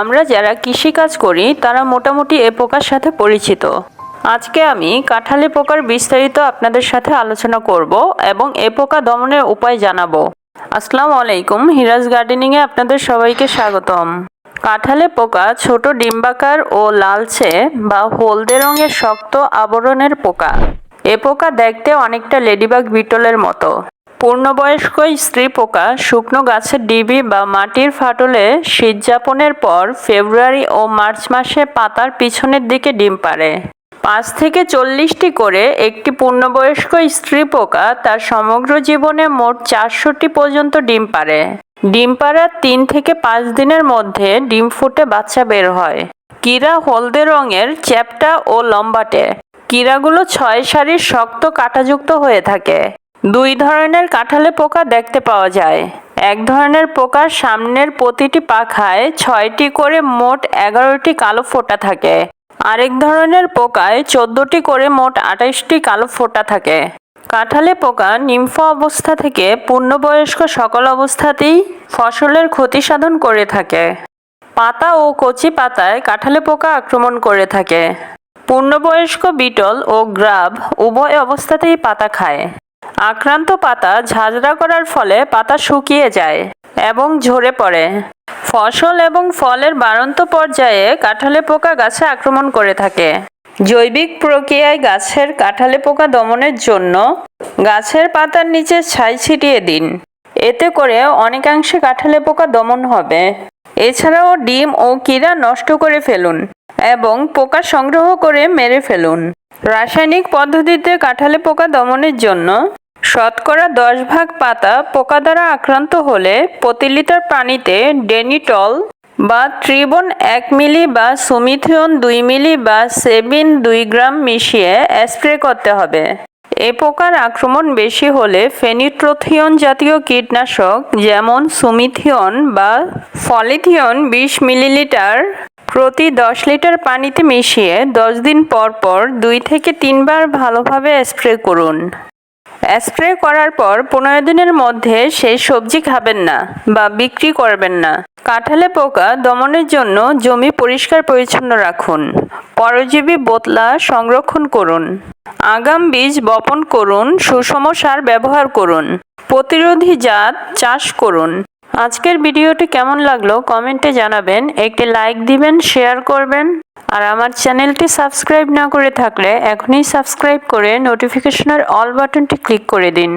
আমরা যারা কৃষিকাজ করি, তারা মোটামুটি এ পোকার সাথে পরিচিত। আজকে আমি কাঁঠালি পোকার বিস্তারিত আপনাদের সাথে আলোচনা করব এবং এ পোকা দমনের উপায় জানাব। আসসালামু আলাইকুম, হিরাজ গার্ডেনিংয়ে আপনাদের সবাইকে স্বাগতম। কাঁঠালে পোকা ছোট ডিম্বাকার ও লালচে বা হলদে রঙের শক্ত আবরণের পোকা। এ পোকা দেখতে অনেকটা লেডিবাগ বিটলের মতো। পূর্ণবয়স্ক স্ত্রী পোকা শুকনো গাছের ডিবি বা মাটির ফাটলে শীতযাপনের পর ফেব্রুয়ারি ও মার্চ মাসে পাতার পিছনের দিকে ডিম পাড়ে। পাঁচ থেকে চল্লিশটি করে একটি পূর্ণবয়স্ক স্ত্রী পোকা তার সমগ্র জীবনে মোট চারশোটি পর্যন্ত ডিম পাড়ে। ডিম পাড়ার তিন থেকে পাঁচ দিনের মধ্যে ডিম ফুটে বাচ্চা বের হয়। কীরা হলদে রঙের, চ্যাপ্টা ও লম্বাটে। কীরাগুলো ছয় সারির শক্ত কাটাযুক্ত হয়ে থাকে। দুই ধরনের কাঁঠালে পোকা দেখতে পাওয়া যায়। এক ধরনের পোকার সামনের প্রতিটি পাখায় ছয়টি করে মোট এগারোটি কালো ফোঁটা থাকে। আরেক ধরনের পোকায় চোদ্দটি করে মোট আঠাশটি কালো ফোঁটা থাকে। কাঁঠালে পোকা নিম্ফ অবস্থা থেকে পূর্ণবয়স্ক সকল অবস্থাতেই ফসলের ক্ষতি সাধন করে থাকে। পাতা ও কচি পাতায় কাঁঠালে পোকা আক্রমণ করে থাকে। পূর্ণবয়স্ক বিটল ও গ্রাব উভয় অবস্থাতেই পাতা খায়। আক্রান্ত পাতা ঝাঁঝরা করার ফলে পাতা শুকিয়ে যায় এবং ঝরে পড়ে। ফসল এবং ফলের বাড়ন্ত পর্যায়ে কাঁঠালে পোকা গাছে আক্রমণ করে থাকে। জৈবিক প্রক্রিয়ায় গাছের কাঁঠালে পোকা দমনের জন্য গাছের পাতার নিচে ছাই ছিটিয়ে দিন। এতে করে অনেকাংশে কাঁঠালে পোকা দমন হবে। এছাড়াও ডিম ও কীরা নষ্ট করে ফেলুন এবং পোকা সংগ্রহ করে মেরে ফেলুন। রাসায়নিক পদ্ধতিতে কাঁঠালে পোকা দমনের জন্য শতকরা দশ ভাগ পাতা পোকা দ্বারা আক্রান্ত হলে প্রতি লিটার পানিতে ডেনিটল বা ত্রিবন এক মিলি বা সুমিথিয়ন দুই মিলি বা সেবিন দুই গ্রাম মিশিয়ে স্প্রে করতে হবে। এ পোকার আক্রমণ বেশি হলে ফেনিট্রোথিয়ন জাতীয় কীটনাশক যেমন সুমিথিয়ন বা ফলিথিয়ন বিশ মিলিলিটার প্রতি দশ লিটার পানিতে মিশিয়ে দশ দিন পর পর দুই থেকে তিনবার ভালোভাবে স্প্রে করুন। স্প্রে করার পর পনেরো দিনের মধ্যে সেই সবজি খাবেন না বা বিক্রি করবেন না। কাঁঠালে পোকা দমনের জন্য জমি পরিষ্কার পরিচ্ছন্ন রাখুন। পরজীবী বোতলা সংরক্ষণ করুন। আগাম বীজ বপন করুন, সুষম সার ব্যবহার করুন। প্রতিরোধী জাত চাষ করুন। আজকের ভিডিওটি কেমন লাগল কমেন্টে জানাবেন, একটি লাইক দিবেন, শেয়ার করবেন, আর আমার চ্যানেলটি সাবস্ক্রাইব না করে থাকলে এখনই সাবস্ক্রাইব করে নোটিফিকেশনের অল বাটনটি ক্লিক করে দিন।